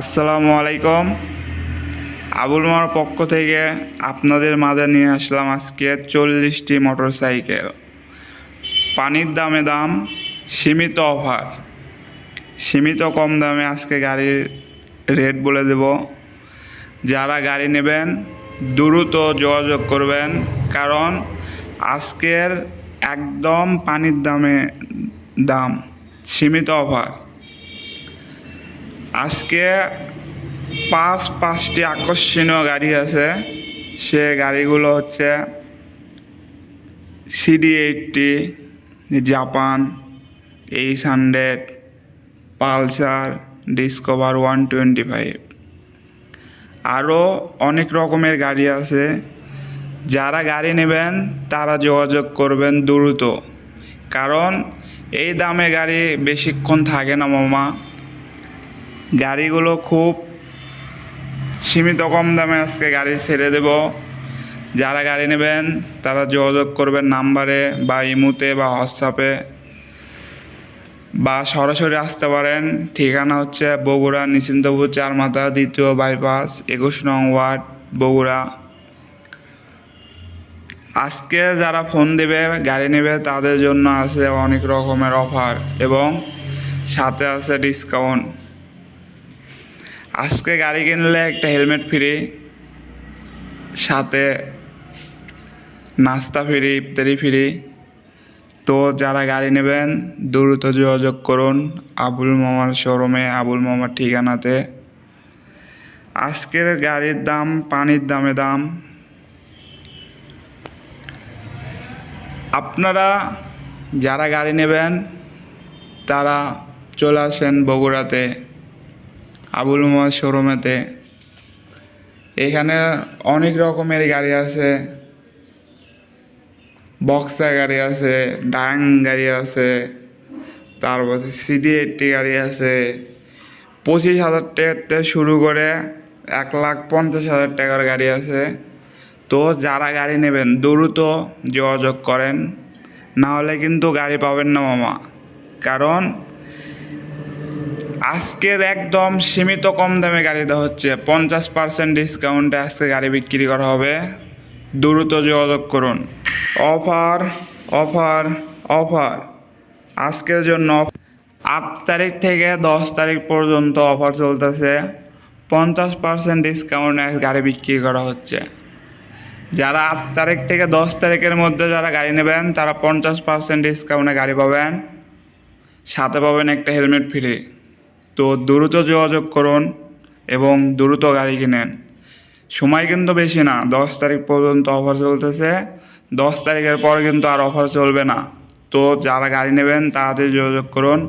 আসসালামু আলাইকুম। আবুল মার পক্ষ থেকে আপনাদের মাঝে নিয়ে আসলাম আজকে চল্লিশটি মোটর সাইকেল পানির দামে দাম, সীমিত অফার। সীমিত কম দামে আজকে গাড়ির রেট বলে দেব। যারা গাড়ি নেবেন, দ্রুত যোগাযোগ করবেন, কারণ আজকের একদম পানির দামে দাম, সীমিত অফার। আজকে পাঁচ, পাঁচটি আকর্ষণীয় গাড়ি আছে। সে গাড়িগুলো হচ্ছে CD eighty Japan H hundred Pulsar Discover one twenty five আরও অনেক রকমের গাড়ি আছে। যারা গাড়ি নেবেন, তারা যোগাযোগ করবেন দ্রুত। কারণ এই দামে গাড়ি বেশিক্ষণ থাকে না মামা। গাড়িগুলো খুব সীমিত কম দামে আজকে গাড়ি ছেড়ে দেব। যারা গাড়ি নেবেন, তারা যোগাযোগ করবেন নাম্বারে বা ইমুতে বা হোয়াটসঅ্যাপে বা সরাসরি আসতে পারেন। ঠিকানা হচ্ছে বগুড়া নিশ্চিন্তপুর চারমাথা দ্বিতীয় বাইপাস একুশ নং ওয়ার্ড, বগুড়া। আজকে যারা ফোন দেবে, গাড়ি নেবে, তাদের জন্য আছে অনেক রকমের অফার এবং সাথে আছে ডিসকাউন্ট। আজকে গাড়ি কিনলে একটা হেলমেট ফ্রি, সাথে নাস্তা ফ্রি, ইফতারি ফ্রি। তো যারা গাড়ি নেবেন, দ্রুত যোগাযোগ করুন আবুল মামার শোরুমে, আবুল মামার ঠিকানাতে। আজকের গাড়ির দাম, পানির দামে দাম। আপনারা যারা গাড়ি নেবেন, তারা চলে আসেন বগুড়াতে। আবুল মোহাম্মদ শোরুমেতে। এখানে অনেক রকমের গাড়ি আছে। বক্সা গাড়ি আছে, ডাং গাড়ি আছে, তারপর সিডি এইটটি গাড়ি আছে। পঁচিশ হাজার থেকে শুরু করে এক লাখ পঞ্চাশ হাজার টাকার গাড়ি আছে। তো যারা গাড়ি নেবেন, দ্রুত যোগাযোগ করেন। না হলে কিন্তু গাড়ি পাবেন না মামা। কারণ আজকের একদম সীমিত কম দামে গাড়ি দেওয়া হচ্ছে। পঞ্চাশ পার্সেন্ট ডিসকাউন্টে আজকে গাড়ি বিক্রি করা হবে। দ্রুত যোগাযোগ করুন। Offer offer offer. আজকের জন্য আট তারিখ থেকে দশ তারিখ পর্যন্ত অফার চলতেছে। পঞ্চাশ পার্সেন্ট ডিসকাউন্টে গাড়ি বিক্রি করা হচ্ছে। যারা আট তারিখ থেকে দশ তারিখের মধ্যে যারা গাড়ি নেবেন, তারা পঞ্চাশ পার্সেন্ট ডিসকাউন্টে গাড়ি পাবেন। সাথে পাবেন একটা হেলমেট ফ্রি। তো দ্রুত যোগাযোগ করুন এবং দ্রুত গাড়ি কিনেন। সময় কিন্তু বেশি না, দশ তারিখ পর্যন্ত অফার চলতেছে। দশ তারিখের পর কিন্তু আর অফার চলবে না। তো যারা গাড়ি নেবেন, তাড়াতাড়ি যোগাযোগ করুন।